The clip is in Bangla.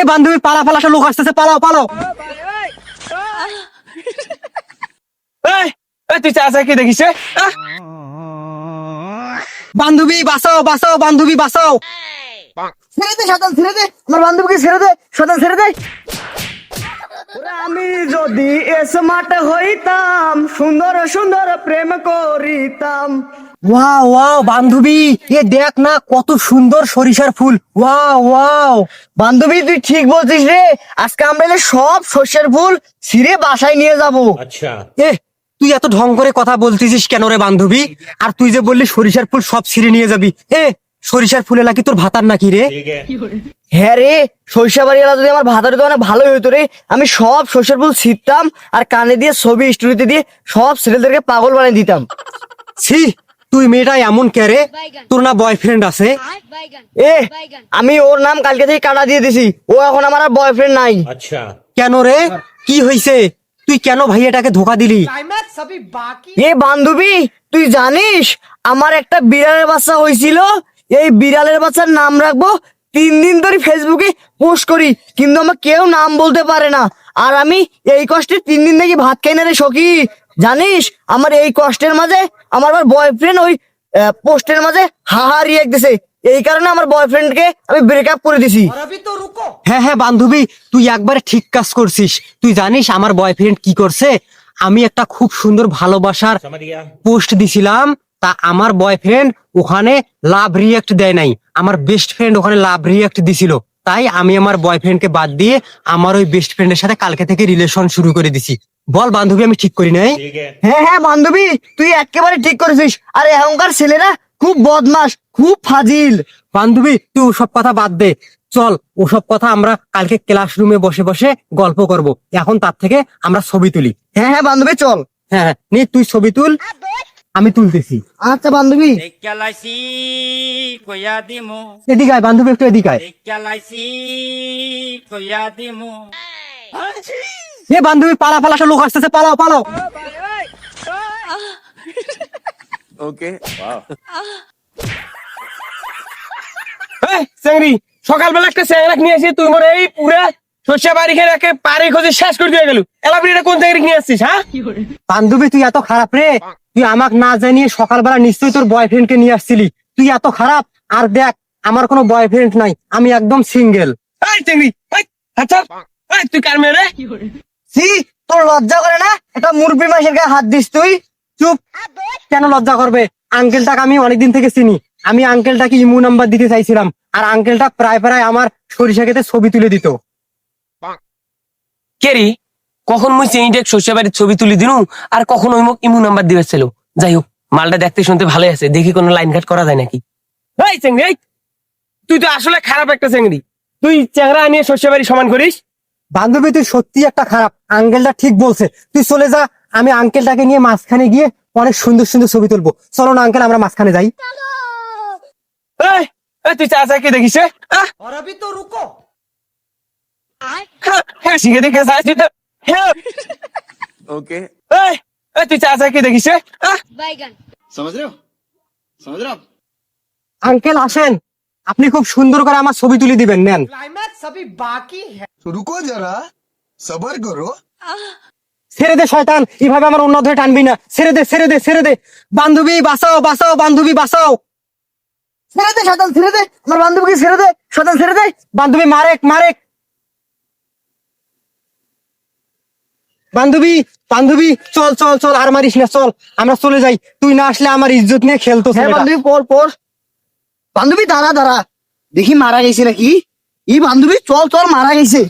এ বান্ধবী পালা পালা লোক আসতেছে, পালাও পালাও। তুই কি দেখিস বান্ধবী বান্ধবী ছেড়ে দে, সাঁতার, ছেড়ে দে। আমার বান্ধবীকে ছেড়ে দে, সাঁতার ছেড়ে দে। আমি যদি স্মার্ট হইতাম, সুন্দর সুন্দর প্রেম করিতাম ওয়াও ওয়াও বান্ধবী এ দেখ না কত সুন্দর সরিষার ফুল। Wow wow. বান্ধবী তুই ঠিক বলছিস রে আজকে আমরা এলে সব শস্যের ফুল ছিঁড়ে বাসায় নিয়ে যাব। এ তুই এত ঢং করে কথা বলতেছিস কেন রে বান্ধবী? আর তুই যে বললি সরিষার ফুল সব ছিঁড়ে নিয়ে যাবি। এ সরিষার ফুলে নাকি তোর ভাতার নাকি রে? হ্যাঁ রে সরিষা বাড়িওয়ালা যদি আমার ভাতারে তো অনেক ভালোই হইতো রে আমি সব শস্যের ফুল ছিঁড়তাম আর কানে দিয়ে ছবি স্টোরিতে দিয়ে সব ছেলেদেরকে পাগল বানিয়ে দিতাম। ছি তুই মেয়েটা এমন কে রে? তোর না বয়ফ্রেন্ড আছে? এ আমি ওর নাম কালকে থেকে কাটা দিয়ে দিছি। ও এখন আমার আর বয়ফ্রেন্ড নাই। কেন রে? কি হইছে? তুই কেন ভাইয়াটাকে ধোকা দিলি? এ বান্ধবী তুই জানিস আমার একটা বিড়ালের বাচ্চা হয়েছিল এই বিড়ালের বাচ্চার নাম রাখব তিন দিন ধরে ফেসবুকে পোস্ট করি কিন্তু আমার কেউ নাম বলতে পারে না। আর আমি এই কষ্টে তিন দিন থেকে ভাত খাই না রে সখী। জানিস আমার এই কষ্টের মাঝে আমার বয়ফ্রেন্ড ওই পোস্টের মাঝে হাহা রিয়েক্ট দিছে। এই কারণে আমার বয়ফ্রেন্ডকে আমি ব্রেকআপ করে দিছি। হ্যাঁ হ্যাঁ বান্ধবী তুই একবারে ঠিক কাজ করছিস। তুই জানিস আমার বয়ফ্রেন্ড কি করছে? আমি একটা খুব সুন্দর ভালোবাসার পোস্ট দিছিলাম তা আমার বয়ফ্রেন্ড ওখানে লাভ রিয়েক্ট দেয় নাই। আমার বেস্ট ফ্রেন্ড ওখানে লাভ রিয়েক্ট দিছিল। তাই আমি আমার বয়ফ্রেন্ডকে বাদ দিয়ে আমার ওই বেস্ট ফ্রেন্ডের সাথে কালকে থেকে রিলেশন শুরু করে দিছি। বল বান্ধবী আমি ঠিক করি নাই? হ্যাঁ হ্যাঁ বান্ধবী তুই একেবারে ঠিক করেছিস। আর এখনকার ছেলেরা খুব বদমাস খুব ফাজিল। বান্ধবী তুই ওসব কথা বাদ দে। চল ওসব কথা আমরা কালকে ক্লাসরুমে বসে বসে গল্প করব। এখন তার থেকে আমরা ছবি তুলি। হ্যাঁ হ্যাঁ বান্ধবী চল। হ্যাঁ হ্যাঁ নে তুই ছবি তুল। আমি তুলতেছি। আচ্ছা বান্ধবী। এদিকে আয় বান্ধবী একটু এদিকে আয়. এ বান্ধবী পালা পালা লোক আসতেছে পালাও পালাও। এই, চেংড়ি সকালবেলা একটা চেংড়া নিয়ে আসি তুই মনে এই পুরা শস্য বাড়ি খেয়ে একে পারে খোঁজে শেষ করে দিয়ে গেল। এলাপরি এটা কোন চেংড়ি নিয়ে আসছিস হ্যাঁ? বান্ধবী তুই এত খারাপ রে। তুই আমাকে না জানিয়ে সকালবেলা নিশ্চয়ই তোর বয়ফ্রেন্ডকে নিয়ে আসছিলি। তুই এত খারাপ আর দেখ আমার কোনো বয়ফ্রেন্ড নাই আমি একদম সিঙ্গেল আচ্ছা তুই কার মেয়ে রে? সি তোর লজ্জা করে না? মুরব্বী মাসের গায়ে হাত দিস তুই? চুপ। কেন লজ্জা করবে? আঙ্কেলটাকে আমি অনেকদিন থেকে চিনি। আমি আঙ্কেলটাকে ইমু নাম্বার দিতে চাইছিলাম আর আঙ্কেলটা প্রায় প্রায় আমার সরিষা খেতে ছবি তুলে দিত। কেরি কখন মুই চেংড়ি শস্য বাড়ির ছবি তুলি দিনু আর কখন ওই মুখ ইমু নাম্বার দিবে ছিল যাই হোক মালটা দেখতে শুনতে ভালোই আছে দেখি কোনো লাইন কাট করা যায় নাকি? এই চেংড়ি তুই তো আসলে খারাপ একটা চেংড়ি তুই চেংড়া নিয়ে শস্য বাড়ি সমান করিস বান্ধবী তুই সত্যি একটা খারাপ। আঙ্কেলটা ঠিক বলছে। তুই চলে যা আমি আঙ্কেলটাকে নিয়ে মাঝখানে গিয়ে অনেক সুন্দর সুন্দর ছবি তুলবো। চলো না আঙ্কেল আমরা মাঝখানে যাই। এই, এই, তুই চা চা কি দেখিস হ্যাঁ, হ্যাঁ, শিখে দেখে চা তুই তো হ্যাঁ। এই, এই, তুই চা চা কি দেখিস এ? আহ, বাইগান আঙ্কেল আসেন আপনি খুব সুন্দর করে আমার ছবি তুলে দিবেন নেন तो रुको जरा सबर करो ছেড়ে দে শয়তান এভাবে আমার অন্য ধরে টানবি না ছেড়ে দে ছেড়ে দে ছেড়ে দে বান্ধবী বাঁচাও বাঁচাও বান্ধবী বাঁচাও ছেড়ে দে শতান ছেড়ে দে আমার বান্ধবীকে ছেড়ে দে শতান ছেড়ে দে বান্ধবী মারেক মারেক বান্ধবী বান্ধবী চল চল চল আর মারিস না চল। আমরা চলে যাই। তুই না আসলে আমার ইজ্জত নিয়ে খেলতো হ্যাঁ। বান্ধবী পর পর। বান্ধবী দাঁড়া দাঁড়া। দেখি মারা গেছে নাকি? ই বান্ধবী চল চল মারা গেছে।